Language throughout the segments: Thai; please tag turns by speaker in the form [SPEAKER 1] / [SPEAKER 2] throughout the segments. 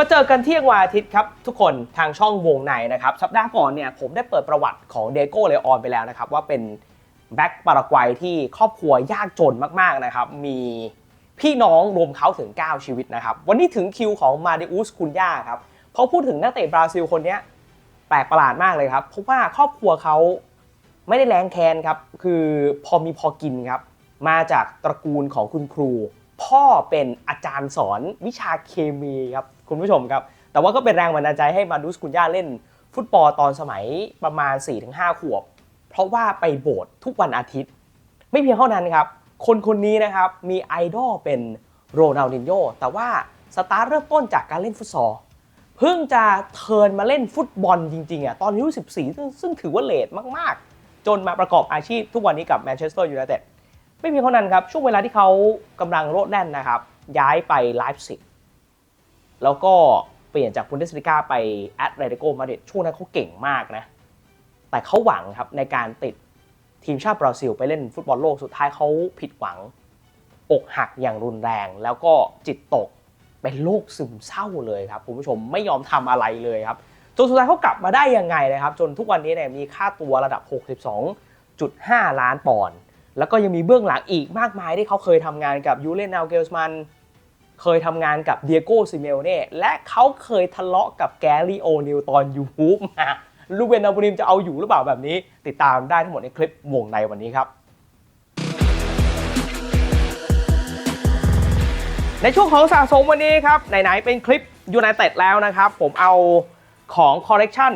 [SPEAKER 1] มาเจอกันเที่ยงวันอาทิตย์ครับ ทุกคนทางช่องวงในนะครับ สัปดาห์ก่อนเนี่ยผมได้เปิดประวัติของเดโก้เลออนไปแล้วนะครับ ว่าเป็นแบ็กปารากวัยที่ครอบครัวยากจนมาก ๆ นะครับ มีพี่น้องรวมเขาถึง 9 ชีวิตนะครับ วันนี้ถึงคิวของมาเดอุสคุนย่าครับพอพูดถึงนักเตะบราซิลคนนี้แปลกประหลาดมากเลยครับเพราะว่าครอบครัวเขาไม่ได้แรงแค้นครับ คือพอมีพอกินครับ มาจากตระกูลของคุณครู พ่อเป็นอาจารย์สอนวิชาเคมีครับ คุณผู้ชมครับ แต่ว่าก็เป็นแรงบันดาลใจให้มาดุสคุนย่าเล่น ฟุตบอลตอนสมัยประมาณ 4-5 ขวบ เพราะว่าไปโบสถ์ทุกวันอาทิตย์ ไม่เพียงเท่านั้นครับ คนคนนี้นะครับมีไอดอลเป็นโรนัลดินโญ่แต่ว่าสตาร์ทเริ่มต้นจากการเล่นฟุตซอลเพิ่งจะเทิร์นมาเล่นฟุตบอลจริงๆอะตอนอายุ14 ซึ่งซึ่งถือว่าเลทมากๆ จนมาประกอบอาชีพทุกวันนี้กับแมนเชสเตอร์ยูไนเต็ดไม่เพียงเท่านั้นครับ ช่วงเวลาที่เขากำลังโลดแล่นนะครับ ย้ายไปไลฟ์ซิก แล้วก็เปลี่ยนจากบุนเดสลิก้าไปแอตเลติโกมาดริดช่วงนั้นเขาเก่งมากนะ แต่เขาหวังครับในการติดทีมชาติบราซิลไปเล่นฟุตบอลโลกสุดท้ายเขาผิดหวัง อกหักอย่างรุนแรง แล้วก็จิตตกเป็นโรคซึมเศร้าเลยครับคุณผู้ชมไม่ยอมทำอะไรเลยครับจนสุดท้ายเขากลับมาได้ยังไงนะครับ จนทุกวันนี้เนี่ยมีค่าตัวระดับ 62.5 ล้านปอนด์แล้วก็ยังมีเบื้องหลังอีกมากมายที่เขาเคยทำงานกับยูเลนนาเกลสมัน เคยทำงานกับเดียโก้ซิเมลเน่และเขาเคยทะเลาะกับแกรี่โอนิลตอนยูฮูปมาลูเวนอาบูริมจะเอาอยู่หรือเปล่าแบบนี้ ติดตามได้ทั้งหมดในคลิปวงในวันนี้ครับ ในช่วงของสะสมวันนี้ครับ ไหนๆเป็นคลิปยูไนเต็ดแล้วนะครับ ผมเอาของคอลเลกชัน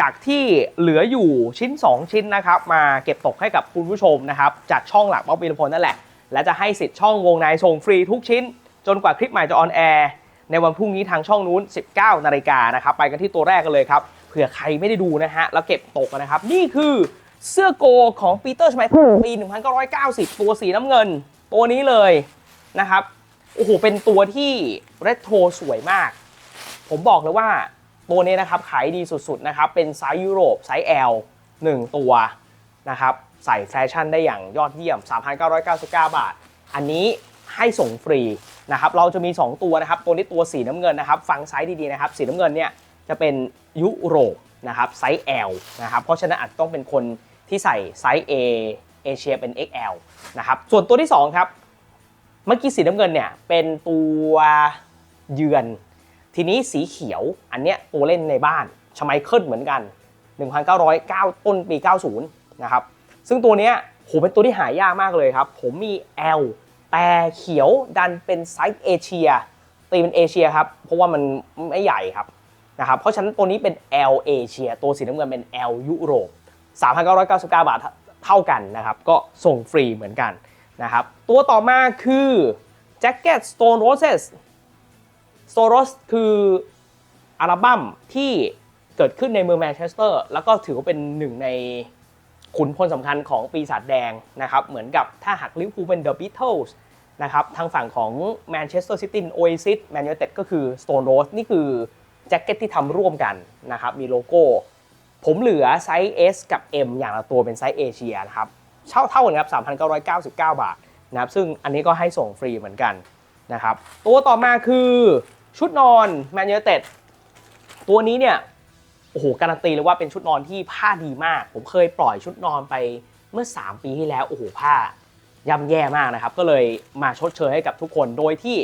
[SPEAKER 1] จากที่เหลืออยู่ชิ้น 2 ชิ้นนะครับ มาเก็บตกให้กับคุณผู้ชมนะครับ จากช่องหลักบ๊อบบีลพลนั่นแหละ และจะให้สิทธิ์ช่องวงในส่งฟรีทุกชิ้น จนกว่าคลิปใหม่จะออนแอร์ในวันพรุ่งนี้ทางช่องนู้น 19 นาฬิกานะครับ ไปกันที่ตัวแรกกันเลยครับ เผื่อใครไม่ได้ดูนะฮะ แล้วเก็บตกนะครับ นี่คือเสื้อโกของปีเตอร์ชไมเคิลปี 1990 ตัวสีน้ำเงิน ตัวนี้เลยนะครับ โอ้โห เป็นตัวที่เรโทรสวยมาก ผมบอกเลยว่าตัวนี้นะครับ ขายดีสุดๆนะครับ เป็นไซส์ยุโรปไซส์ L 1 ตัวนะครับใส่แฟชั่นได้อย่างยอดเยี่ยม 3,999 บาท อันนี้ให้ส่งฟรี นะครับเราจะมี 2 ตัวนะครับตัวนี้ตัวสีน้ำเงินนะครับฟังไซส์ดีๆนะครับสีน้ำเงินเนี่ยจะเป็นยุโรปนะครับไซส์ L นะครับเพราะฉะนั้นอาจต้องเป็นคนที่ใส่ไซส์ A เอเชียเป็น XL นะครับส่วนตัวที่ 2 ครับ เมื่อกี้สีน้ำเงินเนี่ยเป็นตัวเยือน ทีนี้สีเขียวอันเนี้ยตัวเล่นในบ้านชไมเคิลเหมือนกัน 1909 ต้นปี 90 นะครับซึ่งตัวเนี้ยโหเป็นตัวที่หายากมากเลยครับ ผมมี L แต่เขียวดันเป็นไซส์เอเชียตีเป็นเอเชียครับ เพราะว่ามันไม่ใหญ่ครับนะครับ เพราะฉะนั้นตัวนี้เป็น L เอเชียตัวสีน้ำเงินเป็น L ยุโรป 3,999 บาทเท่ากันนะครับ ก็ส่งฟรีเหมือนกันนะครับ ตัวต่อมาคือแจ็คเก็ต Stone Roses Stone Roses คืออัลบั้มที่เกิดขึ้นในเมืองแมนเชสเตอร์ แล้วก็ถือว่าเป็นหนึ่งใน ขุนพลสำคัญของปีศาจแดงนะครับเหมือนกับถ้าหากลิเวอร์พูลเป็น The Beatles นะครับทางฝั่งของแมนเชสเตอร์ซิตี้โอเอซิสแมนยูไนเต็ดก็คือ Stone Rose นี่คือแจ็คเก็ตที่ทำร่วมกันนะครับมีโลโก้ ผมเหลือไซส์ S กับ M อย่างละตัวเป็นไซส์เอเชียนะครับเท่าเท่ากันครับ 3,999 บาทนะครับซึ่งอันนี้ก็ให้ส่งฟรีเหมือนกันนะครับตัวต่อมาคือชุดนอนแมนยูเต็ดตัวนี้เนี่ย โอ้โหการันตีเลยว่าเป็นชุดนอนที่ผ้าดีมาก ผมเคยปล่อยชุดนอนไปเมื่อ 3 ปีที่แล้วโอ้โหผ้าย่ำแย่มากนะครับ ก็เลยมาชดเชยให้กับทุกคนโดยที่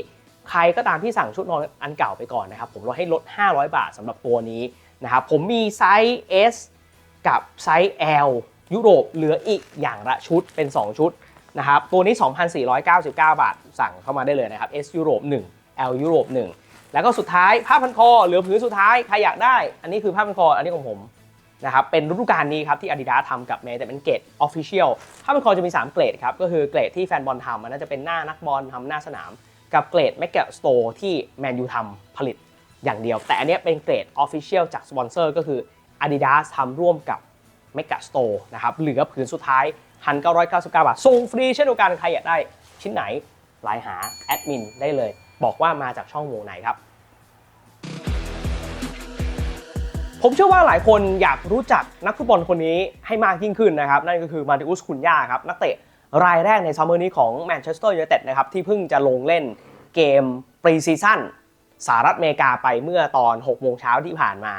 [SPEAKER 1] ใครก็ตามที่สั่งชุดนอนอันเก่าไปก่อนนะครับ ผมลดให้ลด 500 บาทสำหรับตัวนี้นะครับผมมีไซส์ S กับไซส์ L ยุโรปเหลืออีกอย่างละชุดเป็น 2 ชุดนะครับตัวนี้ 2,499 บาทสั่งเข้ามาได้เลยนะครับ S ยุโรป1 L ยุโรป1 แล้วก็สุดท้ายผ้าพันคอเหลือผืนสุดท้ายใครอยากได้ อันนี้คือผ้าพันคออันนี้ของผมนะครับเป็นฤดูกาลนี้ครับที่ Adidas ทำกับเมย์แต่เป็นเกรด Official ผ้าพันคอจะมี 3 เกรดครับ ก็คือเกรดที่แฟนบอลทำมันน่าจะเป็นหน้านักบอลทำหน้าสนาม กับเกรด m e g a Store ที่แมนยูทำผลิตอย่างเดียว แต่อันนี้เป็นเกรด Official จากสปอนเซอร์ก็คือ Adidas ทำร่วมกับ m e g a Store นะครับเหลือผืนสุดท้าย 1,999 บาทส่งฟรีเช่นเดียวกันใครอยากได้ชิ้นไหนไลน์หาแอดมินได้เลย บอกว่ามาจากช่องวงไหนครับ ผมเชื่อว่าหลายคนอยากรู้จักนักฟุตบอลคนนี้ให้มากยิ่งขึ้นนะครับ นั่นก็คือมาติอุสคุนย่าครับ นักเตะรายแรกในซัมเมอร์นี้ของแมนเชสเตอร์ยูไนเต็ดนะครับที่เพิ่งจะลงเล่นเกมปรีซีซั่นสหรัฐอเมริกาไปเมื่อตอน 6 โมงเช้าที่ผ่านมา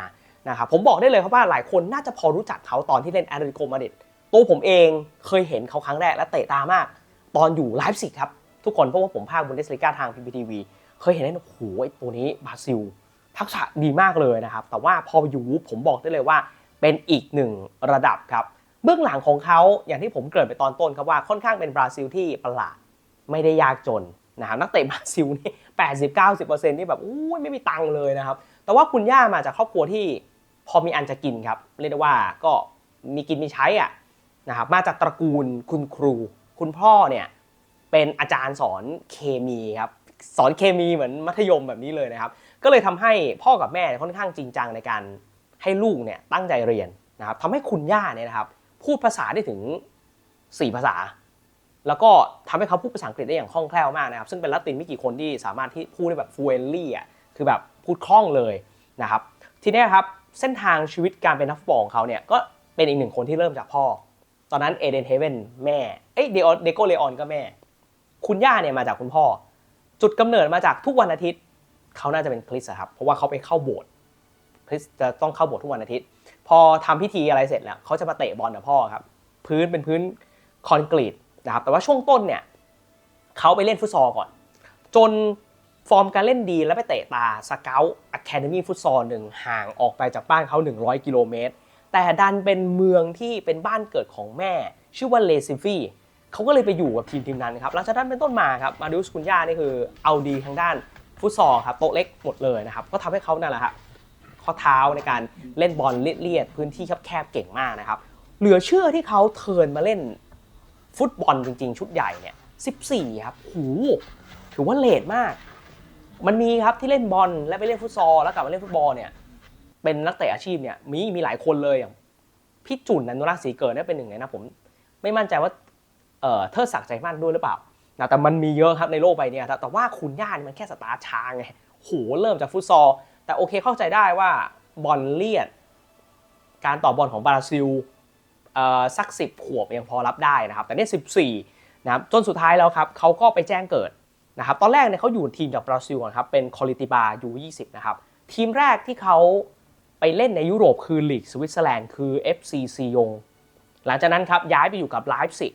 [SPEAKER 1] นะครับผมบอกได้เลยครับว่าหลายคนน่าจะพอรู้จักเขาตอนที่เล่นแอตเลติโกมาดริดตัวผมเองเคยเห็นเขาครั้งแรกและเตะตามาก ตอนอยู่ไลฟ์ซิกครับ ทุกคนเพราะว่าผมพากบุนเดสลิก้าทาง PPTV เคยเห็นได้โอ้โหไอตัวนี้บราซิล ทักษะดีมากเลยนะครับ แต่ว่าพออยู่วูฟผมบอกได้เลยว่า เป็นอีกหนึ่งระดับครับ เบื้องหลังของเขาอย่างที่ผมเกริ่นไปตอนต้นครับว่าค่อนข้างเป็นบราซิลที่ประหลาดไม่ได้ยากจนนะครับนักเตะบราซิลนี่80-90%นี่แบบอุ้ยไม่มีตังค์เลยนะครับ แต่ว่าคุณย่ามาจากครอบครัวที่พอมีอันจะกินครับเรียกได้ว่าก็มีกินมีใช้อะนะครับมาจากตระกูลคุณครู คุณพ่อเนี่ย เป็นอาจารย์สอนเคมีครับสอนเคมีเหมือนมัธยมแบบนี้เลยนะครับ ก็เลยทำให้พ่อกับแม่ค่อนข้างจริงจังในการให้ลูกเนี่ยตั้งใจเรียนนะครับทำให้คุณย่าเนี่ยนะครับ พูดภาษาได้ถึง 4 ภาษา แล้วก็ทำให้เขาพูดภาษาอังกฤษได้อย่างคล่องแคล่วมากนะครับ ซึ่งเป็นละตินไม่กี่คนที่สามารถที่พูดได้แบบ fluently อะคือแบบพูดคล่องเลยนะครับ ทีนี้ครับเส้นทางชีวิตการเป็นนักฟุตบอลของเขาเนี่ยก็เป็นอีกหนึ่งคนที่เริ่มจากพ่อ ตอนนั้นเอเดนเฮเวนแม่เอ้ยเดโอเดโกเลออนก็แม่ คุณย่าเนี่ยมาจากคุณพ่อ จุดกำเนิดมาจากทุกวันอาทิตย์เขาน่าจะเป็นคริสอะครับเพราะว่าเขาไปเข้าโบสถ์คริสจะต้องเข้าโบสถ์ทุกวันอาทิตย์ พอทำพิธีอะไรเสร็จแล้วเขาจะมาเตะบอลกับพ่อครับ พื้นเป็นพื้นคอนกรีตนะครับแต่ว่าช่วงต้นเนี่ยเขาไปเล่นฟุตซอลก่อน จนฟอร์มการเล่นดีแล้วไปเตะตาสเกลอะคาเดมี่ฟุตซอลหนึ่งห่างออกไปจากบ้านเขา 100 กิโลเมตร แต่ดันเป็นเมืองที่เป็นบ้านเกิดของแม่ ชื่อว่าเลซิฟี่ เขาก็เลยไปอยู่กับทีมทีมนั้นครับหลังจากนั้นเป็นต้นมาครับมาดิอุสคุนย่านี่คือเอาดีทางด้านฟุตซอลครับโต๊ะเล็กหมดเลยนะครับก็ทำให้เขานั่นแหละครับข้อเท้าในการเล่นบอลเลียดพื้นที่แคบๆเก่งมากนะครับเหลือเชื่อที่เขาเทินมาเล่นฟุตบอลจริง ๆ ชุดใหญ่เนี่ย14 ครับหูถือว่าเลทมาก มันมีครับที่เล่นบอลและไปเล่นฟุตซอลแล้วกลับมาเล่นฟุตบอลเนี่ยเป็นนักเตะอาชีพเนี่ยมีมีหลายคนเลยอย่างพี่จุนนันนุรักษ์ศรีเกิดเนี่ยเป็นหนึ่งในนะผมไม่มั่นใจว่า เออเทิดศักดิ์ใจมั่นด้วยหรือเปล่านะแต่มันมีเยอะครับในโลกใบนี้ครับแต่ว่าคุณย่านี่มันแค่สตาร์ช้าไงโหเริ่มจากฟุตซอล แต่โอเคเข้าใจได้ว่าบอลเลียด การต่อบอลของบราซิลอ่อสักสิบขวบยังพอรับได้นะครับ แต่เนี่ยสิบสี่นะครับจนสุดท้ายแล้วครับเขาก็ไปแจ้งเกิดนะครับตอนแรกเนี่ยเขาอยู่ทีมจากบราซิลก่อนครับเป็นคอลิติบายู20นะครับทีมแรกที่เขาไปเล่นในยุโรปคือลีกสวิตเซอร์แลนด์คือ FC ซียง หลังจากนั้นครับย้ายไปอยู่กับไลฟ์ซิก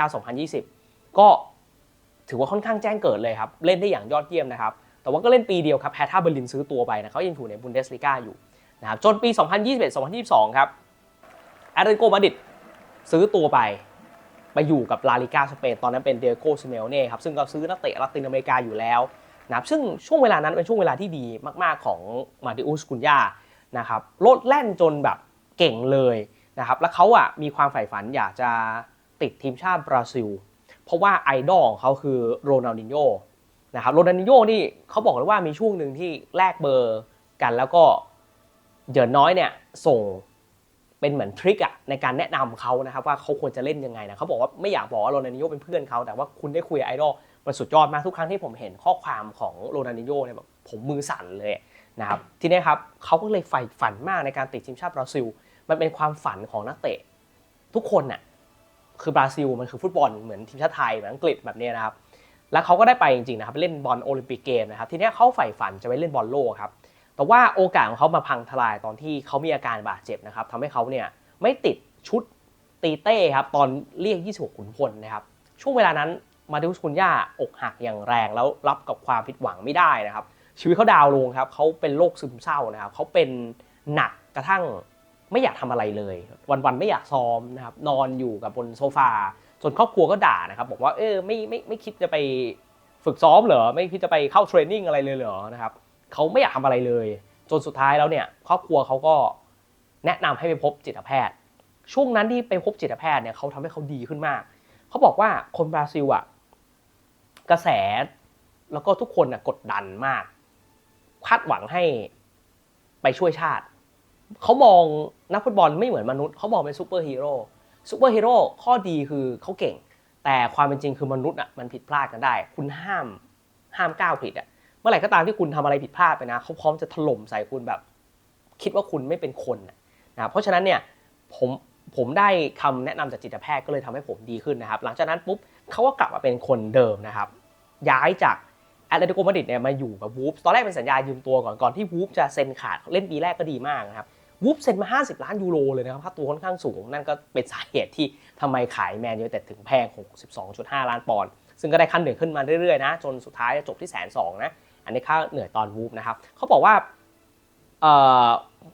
[SPEAKER 1] 2019-2020 ก็ถือว่าค่อนข้างแจ้งเกิดเลยครับ เล่นได้อย่างยอดเยี่ยมนะครับ แต่ว่าก็เล่นปีเดียวครับแฮท่าเบอร์ลินซื้อตัวไปนะเขายังอยู่ในบุนเดสลิก้าอยู่นะครับจนปี 2021-2022 ครับแอตเลติโกมาดิดซื้อตัวไปไปอยู่กับลาลิก้าสเปนตอนนั้นเป็นเดโกซิเมลเน่ครับซึ่งก็ซื้อนักเตะลาตินอเมริกาอยู่แล้วนะครับซึ่งช่วงเวลานั้นเป็นช่วงเวลาที่ดีมาก ๆ ของมาดิอุสกุนยานะครับโลดแล่นจนแบบเก่งเลย นะครับแล้วเขาอะมีความใฝ่ฝันอยากจะติดทีมชาติบราซิล เพราะว่าไอดอลของเขาคือโรนัลดินโญนะครับโรนัลดินโญนี่เขาบอกเลยว่ามีช่วงหนึ่งที่แลกเบอร์กันแล้วก็เหยินน้อยเนี่ยส่งเป็นเหมือนทริคอะในการแนะนำเขานะครับว่าเขาควรจะเล่นยังไงนะเขาบอกว่าไม่อยากบอกว่าโรนัลดินโญเป็นเพื่อนเขาแต่ว่าคุณได้คุยกับไอดอลมันสุดยอดมากทุกครั้งที่ผมเห็นข้อความของโรนัลดินโญเนี่ยแบบผมมือสั่นเลยนะครับทีนี้ครับเขาก็เลยใฝ่ฝันมากในการติดทีมชาติบราซิล มันเป็นความฝันของนักเตะ ทุกคนน่ะคือบราซิลมันคือฟุตบอลเหมือนทีมชาติไทยเหมือนอังกฤษแบบนี้นะครับ แล้วเขาก็ได้ไปจริงๆนะครับเล่นบอลโอลิมปิกเกมนะครับ ทีนี้เขาใฝ่ฝันจะไปเล่นบอลโลกครับ แต่ว่าโอกาสของเขามาพังทลายตอนที่เขามีอาการบาดเจ็บนะครับทำให้เขาเนี่ยไม่ติดชุดตีเต้ครับตอนเรียก 26 ขุนพลนะครับ ช่วงเวลานั้นมาดิอุสคุนย่าอกหักอย่างแรงแล้วรับกับความผิดหวังไม่ได้นะครับ ชีวิตเขาดาวน์ลงครับเขาเป็นโรคซึมเศร้านะครับเขาเป็นหนักกระทั่ง ไม่อยากทำอะไรเลย วันๆไม่อยากซ้อมนะครับนอนอยู่กับบนโซฟาจนครอบครัวก็ด่านะครับบอกว่าเออไม่ไม่ไม่คิดจะไปฝึกซ้อมเหรอไม่คิดจะไปเข้าเทรนนิ่งอะไรเลยเหรอนะครับเขาไม่อยากทำอะไรเลย จนสุดท้ายแล้วเนี่ยครอบครัวเขาก็แนะนำให้ไปพบจิตแพทย์ ช่วงนั้นที่ไปพบจิตแพทย์เนี่ยเขาทำให้เขาดีขึ้นมากเขาบอกว่าคนบราซิลอะกระแสแล้วก็ทุกคนน่ะกดดันมาก คาดหวังให้ไปช่วยชาติ เขามองนักฟุตบอลไม่เหมือนมนุษย์เขามองเป็นซูเปอร์ฮีโร่ซูเปอร์ฮีโร่ข้อดีคือเขาเก่ง แต่ความเป็นจริงคือมนุษย์อะมันผิดพลาดกันได้ คุณห้ามห้ามก้าวผิดอะเมื่อไหร่ก็ตามที่คุณทำอะไรผิดพลาดไปนะเขาพร้อมจะถล่มใส่คุณแบบ คิดว่าคุณไม่เป็นคนนะเพราะฉะนั้นเนี่ยผมผมได้คำแนะนำจากจิตแพทย์ก็เลยทำให้ผมดีขึ้นนะครับ หลังจากนั้นปุ๊บเขาก็กลับมาเป็นคนเดิมนะครับ ย้ายจากแอตเลติโกมาดริดเนี่ยมาอยู่กับวูฟตอนแรกเป็นสัญญายืมตัวก่อนก่อนที่วูฟจะเซ็นขาดเล่นปีแรกก็ดีมากนะครับ วูฟเซ็นมา 50 ล้านยูโรเลยนะครับค่าตัวค่อนข้างสูง นั่นก็เป็นสาเหตุที่ทำไมขายแมนยูแต่ถึงแพง 62.5 ล้านปอนด์ซึ่งก็ได้ขั้นเหนื่อยขึ้นมาเรื่อยๆนะจนสุดท้ายจบที่แสนสองนะอันนี้ค่าเหนื่อยตอนวูฟนะครับเขาบอกว่าเ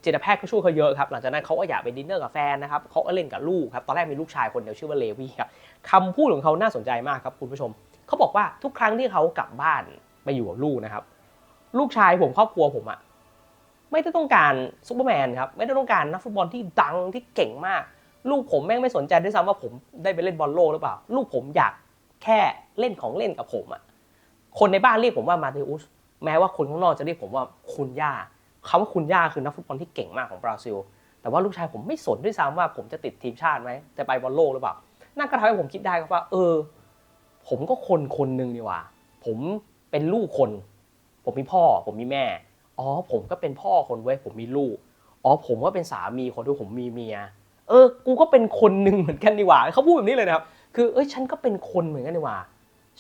[SPEAKER 1] จิตแพทย์ก็ช่วยเขาเยอะครับ หลังจากนั้นเขาก็อยากไปดินเนอร์กับแฟนนะครับเขาก็เล่นกับลูกครับ ตอนแรกมีลูกชายคนเดียวชื่อว่าเลวี่ครับคำพูดของเขาน่าสนใจมากครับคุณผู้ชม เขาบอกว่าทุกครั้งที่เขากลับบ้านไปอยู่กับลูกนะครับ ลูกชายผมครอบครัวผมอะ ไม่ได้ต้องการซูเปอร์แมนครับไม่ได้ต้องการนักฟุตบอลที่ดังที่เก่งมาก ลูกผมแม่งไม่สนใจด้วยซ้ำว่าผมได้ไปเล่นบอลโลกหรือเปล่า ลูกผมอยากแค่เล่นของเล่นกับผมอะคนในบ้านเรียกผมว่ามาเตอุสแม้ว่าคนข้างนอกจะเรียกผมว่าคุณย่าคำว่าคุณย่าคือนักฟุตบอลที่เก่งมากของบราซิล แต่ว่าลูกชายผมไม่สนด้วยซ้ำว่าผมจะติดทีมชาติไหมจะไปบอลโลกหรือเปล่านั่นก็ทำให้ผมคิดได้ครับว่า เออ ผมก็คนคนหนึ่งนี่ว่า ผมเป็นลูกคน ผมมีพ่อ ผมมีแม่ อ๋อ ผมก็เป็นพ่อคนเว้ยผมมีลูก อ๋อ ผมก็เป็นสามีคนด้วยผมมีเมีย เออ กูก็เป็นคนหนึ่งเหมือนกันนี่หว่าเขาพูดแบบนี้เลยนะครับ คือเอ้ยฉันก็เป็นคนเหมือนกันนี่หว่า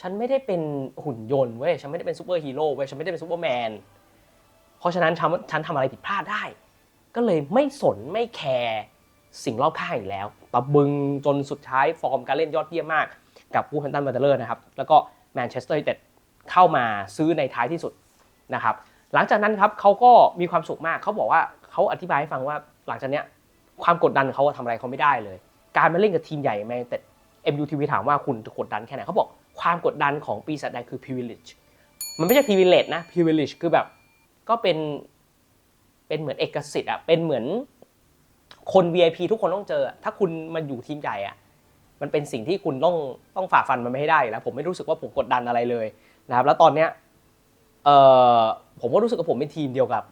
[SPEAKER 1] ฉันไม่ได้เป็นหุ่นยนต์เว้ยฉันไม่ได้เป็นซูเปอร์ฮีโร่เว้ยฉันไม่ได้เป็นซูเปอร์แมนเพราะฉะนั้นฉันฉันทำอะไรผิดพลาดได้ ก็เลยไม่สนไม่แคร์สิ่งรอบข้างอีกแล้วตะบึงจนสุดท้ายฟอร์มการเล่นยอดเยี่ยมมาก กับวูแฮมป์ตันวันเดอร์นะครับ แล้วก็แมนเชสเตอร์ยูไนเต็ดเข้ามาซื้อในท้ายที่สุดนะครับ หลังจากนั้นครับเขาก็มีความสุขมากเขาบอกว่าเขาอธิบายให้ฟังว่าหลังจากเนี้ยความกดดันเขาอะทำอะไรเขาไม่ได้เลย การมาเล่นกับทีมใหญ่แมนเต็ด MUTV ถามว่าคุณกดดันแค่ไหนเขาบอกความกดดันของปีศาจแดงคือ privilege มันไม่ใช่ privilege นะ privilege คือแบบก็เป็นเป็นเหมือนเอกสิทธิ์อะเป็นเหมือนคน VIP ทุกคนต้องเจอ ถ้าคุณมาอยู่ทีมใหญ่อะมันเป็นสิ่งที่คุณต้องต้องฝ่าฟันมันไม่ให้ได้แล้วผมไม่รู้สึกว่าผมกดดันอะไรเลยนะครับแล้วตอนเนี้ย เอ่อผมก็รู้สึกว่าผมเป็นทีมเดียวกับ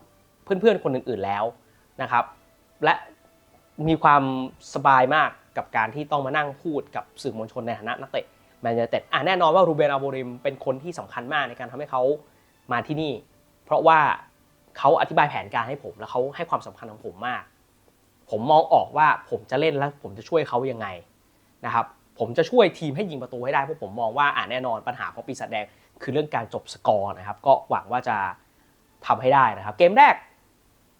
[SPEAKER 1] เพื่อนๆคนอื่นๆแล้วนะครับ และมีความสบายมากกับการที่ต้องมานั่งพูดกับสื่อมวลชนในฐานะนักเตะแมนยูเต็ดอะแน่นอนว่ารูเบนอาโบริมเป็นคนที่สำคัญมากในการทำให้เขามาที่นี่ เพราะว่าเขาอธิบายแผนการให้ผมแล้วเขาให้ความสำคัญของผมมาก ผมมองออกว่าผมจะเล่นแล้วผมจะช่วยเขายังไงนะครับ ผมจะช่วยทีมให้ยิงประตูให้ได้เพราะผมมองว่าอ่าแน่นอนปัญหาของปีศาจแดงคือเรื่องการจบสกอร์นะครับ ก็หวังว่าจะทำให้ได้นะครับ เกมแรก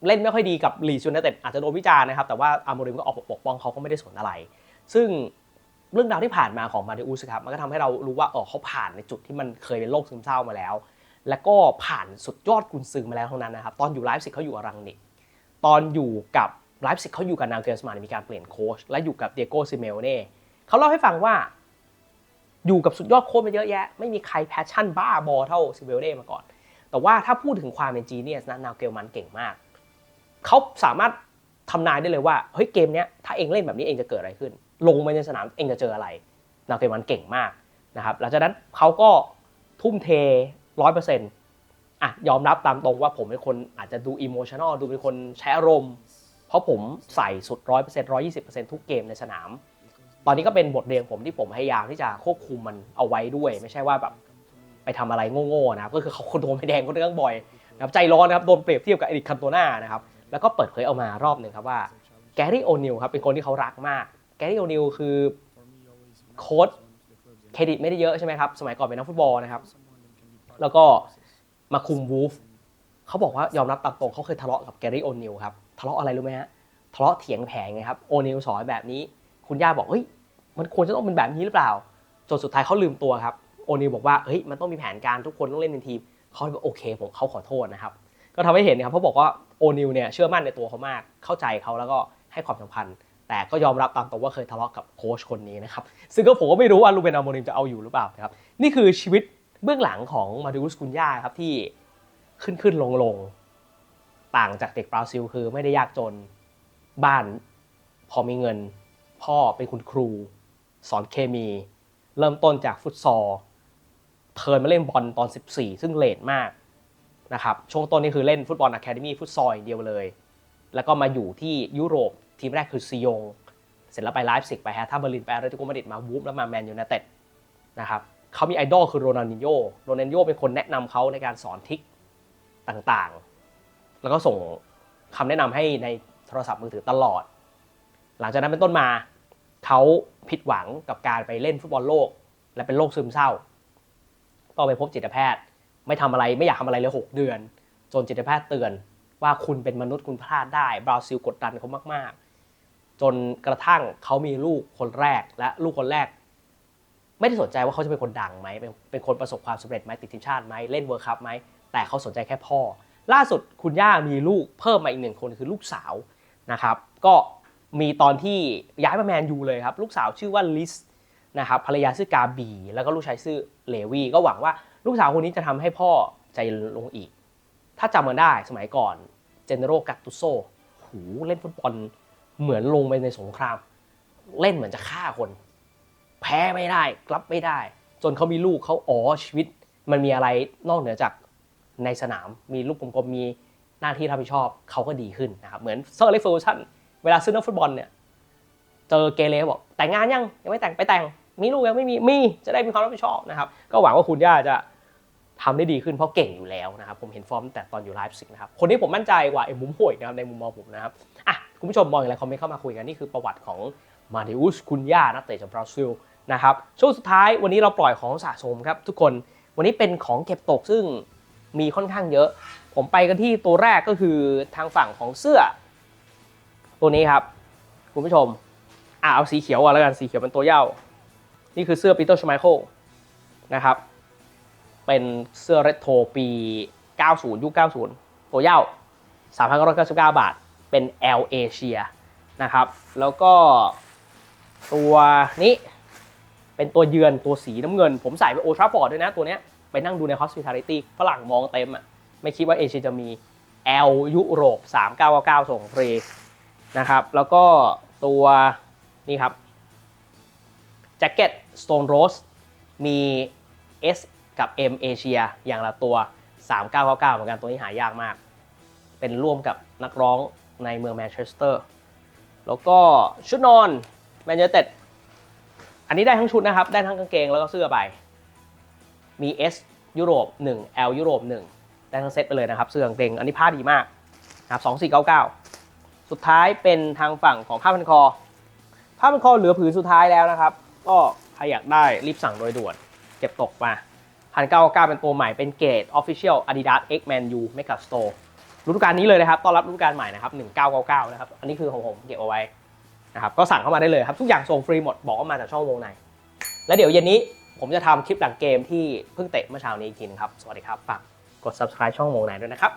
[SPEAKER 1] เล่นไม่ค่อยดีกับลีซูนเต็ดอาจจะโดนวิจารณ์นะครับ แต่ว่าอาร์โมริมก็ออกปกป้องเขาก็ไม่ได้สนอะไร ซึ่งเรื่องราวที่ผ่านมาของมาเดอุสครับมันก็ทำให้เรารู้ว่าเออเขาผ่านในจุดที่มันเคยเป็นโรคซึมเศร้ามาแล้ว และก็ผ่านสุดยอดกุนซือมาแล้วเท่านั้นนะครับ ตอนอยู่ไลฟ์ซิกเขาอยู่กับรังนิกตอนอยู่กับไลฟ์ซิกเขาอยู่กับนางเกลสมานมีการเปลี่ยนโค้ชและอยู่กับเดียโกซิเมโอเน่ เขาเล่าให้ฟังว่า อยู่กับสุดยอดโค้ชมาเยอะแยะ ไม่มีใครแพชชั่นบ้าบอเท่าซิเวลเดมาก่อน แต่ว่าถ้าพูดถึงความเป็นจีเนียสนะนาวเกลมันเก่งมาก เขาสามารถทำนายได้เลยว่าเฮ้ยเกมเนี้ยถ้าเองเล่นแบบนี้เองจะเกิดอะไรขึ้น ลงไปในสนามเองจะเจออะไร นาวเกลมันเก่งมากนะครับหลังจากนั้นเขาก็ทุ่มเทร้อยเปอร์เซ็นต์อะยอมรับตามตรงว่าผมเป็นคนอาจจะดูอิโมชันอลดูเป็นคนใช้อารมณ์ เพราะผมใส่สุดร้อยเปอร์เซ็นต์ร้อยยี่สิบเปอร์เซ็นต์ทุกเกมในสนาม ตอนนี้ก็เป็นบทเรียนผมที่ผมพยายามที่จะควบคุมมันเอาไว้ด้วย ไม่ใช่ว่าแบบไปทำอะไรโง่ๆนะครับก็คือเขาคนโดนใบแดงคนเรื่องบ่อยนะครับใจร้อนนะครับโดนเปรียบเทียบกับเอริกคันโตนานะครับแล้วก็เปิดเผยออกมารอบหนึ่งครับว่าแกรี่โอนิลครับเป็นคนที่เขารักมาก แกรี่โอนิลคือโค้ชเครดิตไม่ได้เยอะใช่ไหมครับสมัยก่อนเป็นนักฟุตบอลนะครับ แล้วก็มาคุมวูฟเขาบอกว่ายอมรับตามตรงเขาเคยทะเลาะกับแกรี่โอนิลครับทะเลาะอะไรรู้ไหมฮะทะเลาะเถียงแผงไงครับโอนิลสอนแบบนี้ คุณย่าบอกเฮ้ย มันควรจะต้องเป็นแบบนี้หรือเปล่าจนสุดท้ายเขาลืมตัวครับโอนิลบอกว่าเฮ้ยมันต้องมีแผนการทุกคนต้องเล่นในทีมเขาบอกโอเคผมเขาขอโทษนะครับ ก็ทำให้เห็นนะครับเขาบอกว่าโอนิลเนี่ยเชื่อมั่นในตัวเขามากเข้าใจเขาแล้วก็ให้ความสำคัญแต่ก็ยอมรับตามตรงว่าเคยทะเลาะกับโค้ชคนนี้นะครับ ซึ่งก็ผมก็ไม่รู้ว่าลูเบนอาโมริมจะเอาอยู่หรือเปล่านะครับนี่คือชีวิตเบื้องหลังของมาดิอุสกุนย่าครับที่ขึ้นขึ้นลงลงต่างจากเด็กบราซิลคือไม่ได้ยากจนบ้านพอมีเงิน พ่อเป็นคุณครู สอนเคมี เริ่มต้นจากฟุตซอลเทิร์นมาเล่นบอลตอน 14 ซึ่งเลทมากนะครับช่วงต้นนี่คือเล่นฟุตบอลอะคาเดมี่ฟุตซอลอย่างเดียวเลย แล้วก็มาอยู่ที่ยุโรปทีมแรกคือซียง เสร็จแล้วไปไลฟ์ซิกไปแฮท่าเบอร์ลินไปอาร์ติโกมาดริดมาวูฟแล้วมาแมนยูไนเต็ดนะครับเขามีไอดอลคือโรนัลดิโญโรนัลดิโญเป็นคนแนะนำเขาในการสอนทิกต่างๆ แล้วก็ส่งคำแนะนำให้ในโทรศัพท์มือถือตลอด หลังจากนั้นเป็นต้นมา เขาผิดหวังกับการไปเล่นฟุตบอลโลก และเป็นโรคซึมเศร้า ก็ไปพบจิตแพทย์ ไม่ทำอะไรไม่อยากทำอะไรเลย 6 เดือน จนจิตแพทย์เตือนว่าคุณเป็นมนุษย์คุณพลาดได้บราซิลกดดันเขามาก ๆ จนกระทั่งเขามีลูกคนแรกและลูกคนแรก ไม่ได้สนใจว่าเขาจะเป็นคนดังไหมเป็นคนประสบความสำเร็จไหมติดทีมชาติไหมเล่นเวิร์คคัพไหมแต่เขาสนใจแค่พ่อ ล่าสุดคุณย่ามีลูกเพิ่มมาอีกหนึ่งคนคือลูกสาวนะครับ ก็ มีตอนที่ย้ายมาแมนยูเลยครับ ลูกสาวชื่อว่าลิสนะครับภรรยาชื่อกาบี แล้วก็ลูกชายชื่อเลวีก็หวังว่าลูกสาวคนนี้จะทำให้พ่อใจลงอีก ถ้าจำกันได้สมัยก่อนเจเนโรกัตตุโซหูเล่นฟุตบอลเหมือนลงไปในสงคราม เล่นเหมือนจะฆ่าคน แพ้ไม่ได้กลับไม่ได้ จนเขามีลูกเขาอ๋อชีวิต มันมีอะไรนอกเหนือจากในสนามมีลูกกลมๆมีหน้าที่รับผิดชอบเขาก็ดีขึ้นนะครับเหมือนเซอร์เล็กเฟอร์ชัน เวลาซื้อนักฟุตบอลเนี่ยเจอเกเรบอกแต่งงานยังยังไม่แต่งไปแต่งมีลูกยังไม่มีมีจะได้มีความรับผิดชอบนะครับ ก็หวังว่าคุณย่าจะทำได้ดีขึ้นเพราะเก่งอยู่แล้วนะครับ ผมเห็นฟอร์มแต่ตอนอยู่ไลฟ์สิกนะครับ คนนี้ผมมั่นใจกว่าไอ้มุมโหยนะครับในมุมมองผมนะครับอะคุณผู้ชมมองอย่างไรคอมเมนต์เข้ามาคุยกัน นี่คือประวัติของมาเดอุสคุณย่านักเตะจากบราซิลนะครับช่วงสุดท้ายวันนี้เราปล่อยของสะสมครับทุกคนวันนี้เป็นของเก็บตกซึ่งมีค่อนข้างเยอะ ผมไปกันที่ตัวแรกก็คือทางฝั่งของเสื้อ ตัวนี้ครับ คุณผู้ชม อะเอาสีเขียวก่อนแล้วกันสีเขียวเป็นตัวเย้านี่คือเสื้อปีเตอร์ชไมเคิลนะครับ เป็นเสื้อเรโทรปี 90 ยุค 90 ตัวเย้า3,999 บาท เป็น L Asia นะครับ แล้วก็ตัวนี้เป็นตัวเยือนตัวสีน้ำเงิน ผมใส่ไปโอทราฟอร์ดด้วยนะตัวเนี้ยไปนั่งดูใน Hospitality ฝรั่งมองเต็มอะ ไม่คิดว่าเอเชียจะมี L ยุโรป 3999 ส่งฟรี นะครับ แล้วก็ตัวนี่ครับแจ็คเก็ต Stone Rose มี S กับ M เอเชียอย่างละตัว 3999 เหมือนกันตัวนี้หายากมาก เป็นร่วมกับนักร้องในเมืองแมนเชสเตอร์ แล้วก็ชุดนอนแมนยูเต็ดอันนี้ได้ทั้งชุดนะครับ ได้ทั้งกางเกงแล้วก็เสื้อไป มี S ยุโรป 1 L ยุโรป 1 ได้ทั้งเซตไปเลยนะครับ เสื้อกางเกง อันนี้ผ้าดีมากนะครับ2499 สุดท้ายเป็นทางฝั่งของผ้าพันคอ ผ้าพันคอเหลือผืนสุดท้ายแล้วนะครับ ก็ใครอยากได้รีบสั่งโดยด่วน เก็บตกมาพันเก้าเก้าเป็นตัวใหม่เป็นเกรด Official Adidas X Man U Mega Store ฤดูกาลนี้เลยนะครับ ต้อนรับฤดูกาลใหม่นะครับ1999นะครับ อันนี้คือของผมเก็บเอาไว้นะครับ ก็สั่งเข้ามาได้เลยครับ ทุกอย่างส่งฟรีหมด บอกว่ามาจากช่องวงใน แล้วเดี๋ยวเย็นนี้ผมจะทำคลิปหลังเกมที่เพิ่งเตะเมื่อเช้านี้อีกทีนึงครับ สวัสดีครับ ฝากกด subscribe ช่องวงในด้วยนะครับ